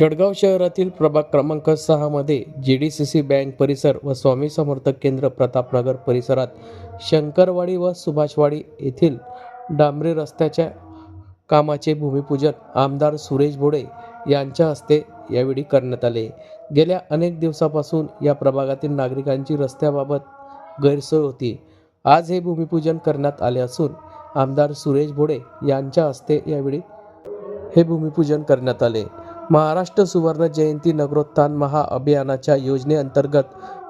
जळगाव शहरातील प्रभाग क्रमांक सहामध्ये G D C C bank परिसर व स्वामी समर्थ केंद्र प्रतापनगर परिसरात शंकरवाडी व सुभाषवाडी येथील डांबरी रस्त्याच्या कामाचे भूमिपूजन आमदार सुरेश भोडे यांच्या हस्ते यावेळी करण्यात आले. गेल्या अनेक दिवसापासून या प्रभागातील नागरिकांची रस्त्याबाबत गैरसोय होती. आज हे भूमिपूजन करण्यात आले असून आमदार सुरेश भोडे यांच्या हस्ते यावेळी हे भूमिपूजन करण्यात आले. महाराष्ट्र सुवर्ण जयंती नगरोत्थान महाअभियानाच्या योजनेअंतर्गत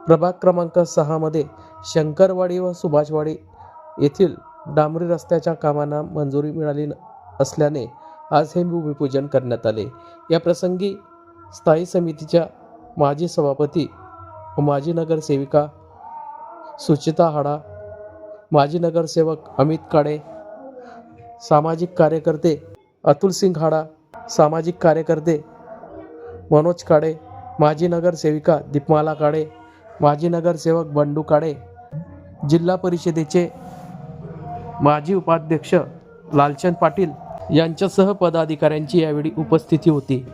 प्रभाग क्रमांक सहामध्ये शंकरवाडी व सुभाषवाडी येथील डांबरी रस्त्याच्या कामांना मंजुरी मिळाली न- असल्याने आज हे भूमिपूजन करण्यात आले. या प्रसंगी स्थायी समितीच्या माजी सभापती व माजी नगरसेविका सुचिता हाडा माजी नगरसेवक अमित काळे सामाजिक कार्यकर्ते अतुल सिंग हाडा सामाजिक कार्यकर्ते मनोज काळे माजी नगरसेविका दीपमाला काळे माजी नगरसेवक बंडू काळे जिल्हा परिषदेचे माजी उपाध्यक्ष लालचंद पाटील यांच्यासह पदाधिकाऱ्यांची यावेळी उपस्थिती होती.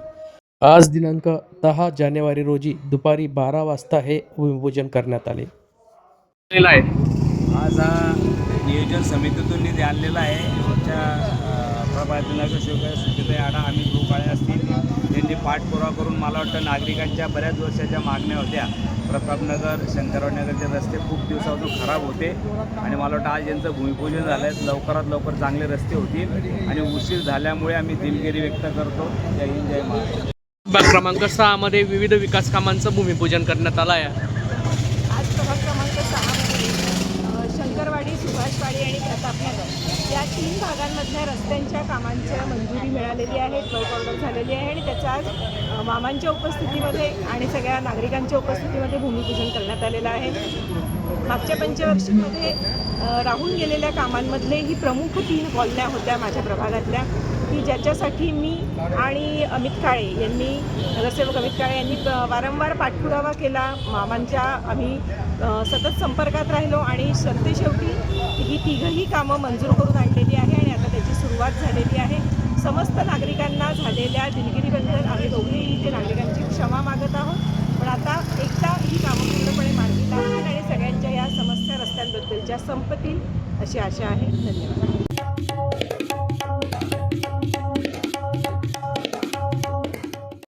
आज दिनांक दहा जानेवारी रोजी दुपारी बारा वाजता हे भूमिपूजन करण्यात आले. आज हा नियोजन समितीतून निधी आणलेला आहे. प्रभात नगरसेवक सुचिताई आडा आम्ही गोकाळे असतील त्यांनी पाठपुरावा करून मला वाटतं नागरिकांच्या बऱ्याच वर्षाच्या मागण्या होत्या. प्रतापनगर शंकरवाडनगरचे रस्ते खूप दिवसापासून खराब होते. आणि मला वाटतं आज यांचं भूमिपूजन झालं आहे लवकरात लवकर चांगले रस्ते होतील. आणि उशीर झाल्यामुळे आम्ही दिलगिरी व्यक्त करतो. जय हिंद जय महाराष्ट्र. क्रमांक सहामध्ये विविध विकास कामांचं भूमिपूजन करण्यात आलं आहे आज प्रभाग क्रमांक सहामध्ये अ, शंकरवाडी सुभाषवाडी आणि या तीन भागांमधल्या रस्त्यांच्या कामांच्या मंजुरी मिळालेली आहे वर्क ऑर्डर झालेली आहे आणि त्याच्या आज मामांच्या उपस्थितीमध्ये आणि सगळ्या नागरिकांच्या उपस्थितीमध्ये भूमिपूजन करण्यात आलेलं आहे. मागच्या पंचवर्षीमध्ये राहून गेलेल्या कामांमधले ही प्रमुख तीन कॉलन्या होत्या माझ्या प्रभागातल्या. की ज्याच्यासाठी मी आणि अमित काळे यांनी नगरसेवक अमित काळे यांनी वारंवार पाठपुरावा केला. मामांच्या आम्ही सतत संपर्कात राहिलो आणि शेवटी ही तिघंही कामं मंजूर करून आणलेली आहे आणि आता त्याची सुरुवात झालेली आहे. समस्त नागरिकांना झालेल्या दिलगिरीबद्दल आम्ही दोघेही इथे नागरिकांची क्षमा मागत आहोत. पण आता एकदा ही कामं पूर्णपणे मार्गी लागतील आणि सगळ्यांच्या या समस्या रस्त्यांबद्दलच्या संपतील अशी आशा आहे. धन्यवाद.